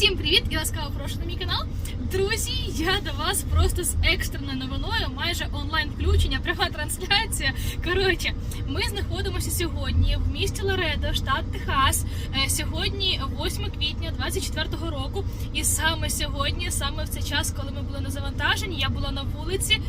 Всім привіт і ласкаво прошу на мій канал. Друзі, я до вас просто з екстреною новиною, майже онлайн включення, пряма трансляція. Коротше, ми знаходимося сьогодні в місті Лоредо, штат Техас. Е, Сьогодні 8 квітня 24-го року. І саме сьогодні, саме в цей час, коли ми були на завантаженні, я була на вулиці.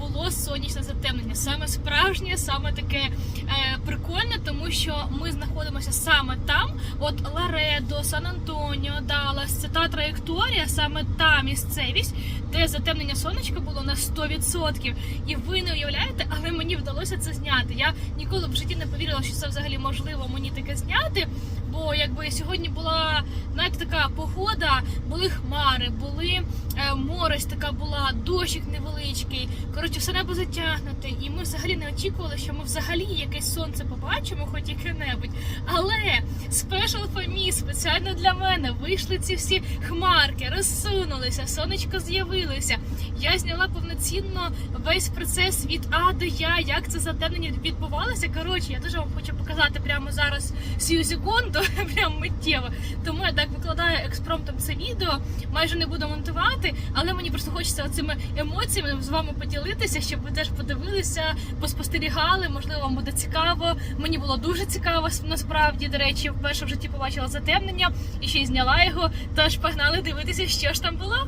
Було сонячне затемнення, саме справжнє, саме таке е, прикольне, тому що ми знаходимося саме там. От Ларедо, Сан Антоніо, Даллас, це та траєкторія, саме та місцевість, де затемнення сонечка було на 100%. І ви не уявляєте, але мені вдалося це зняти. Я ніколи в житті не повірила, що це взагалі можливо мені таке зняти. Бо якби сьогодні була знаєте, така погода, були хмари, були е, морось така була, дощик невеличкий. Коротше, все небо затягнуте, і ми взагалі не очікували, що ми взагалі якесь сонце побачимо, хоч яке-небудь. Але спешл фамі спеціально для мене вийшли ці всі хмарки, розсунулися, сонечко з'явилося. Я зняла повноцінно весь процес від А до Я, як це затемнення відбувалося. Коротше, я дуже вам хочу показати прямо зараз сію секунду, прямо миттєво. Тому я так викладаю експромтом це відео. Майже не буду монтувати, але мені просто хочеться цими емоціями з вами поділитися, щоб ви теж подивилися, поспостерігали. Можливо, вам буде цікаво. Мені було дуже цікаво насправді. До речі, вперше в житті побачила затемнення і ще й зняла його. Тож погнали дивитися, що ж там було.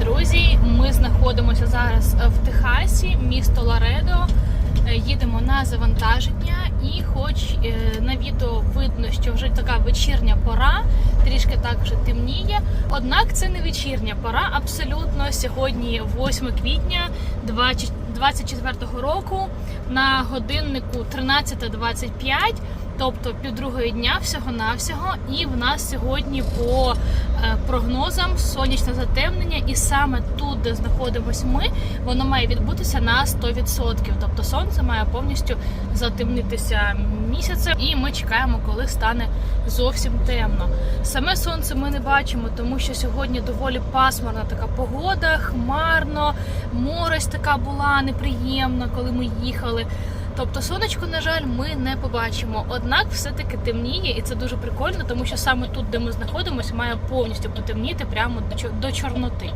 Друзі, ми знаходимося зараз в Техасі, місто Ларедо. Їдемо на завантаження, і хоч е, на відео видно, що вже така вечірня пора, трішки так вже темніє. Однак це не вечірня пора. Абсолютно сьогодні 8 квітня 20 24 року на годиннику 13.25, тобто півдругої дня всього-навсього. І в нас сьогодні по е, прогнозам сонячне затемнення, і саме тут, де знаходимось ми, воно має відбутися на 100%. Тобто сонце має повністю затемнитися місяцем, і ми чекаємо, коли стане зовсім темно. Саме сонце ми не бачимо, тому що сьогодні доволі пасмурна така погода, хмарно, морось така була неприємна, коли ми їхали. Тобто сонечко, на жаль, ми не побачимо. Однак все-таки темніє, і це дуже прикольно, тому що саме тут, де ми знаходимося, має повністю потемніти прямо до чор- чорноти.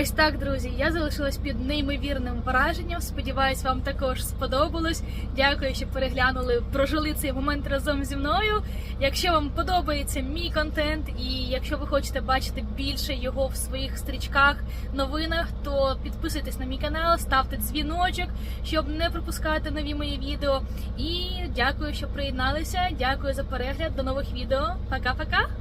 Ось так, друзі. Я залишилась під неймовірним враженням. Сподіваюсь, вам також сподобалось. Дякую, що переглянули, прожили цей момент разом зі мною. Якщо вам подобається мій контент, і якщо ви хочете бачити більше його в своїх стрічках, новинах, то підписуйтесь на мій канал, ставте дзвіночок, щоб не пропускати нові мої відео. І дякую, що приєдналися. Дякую за перегляд. До нових відео. Пока-пока.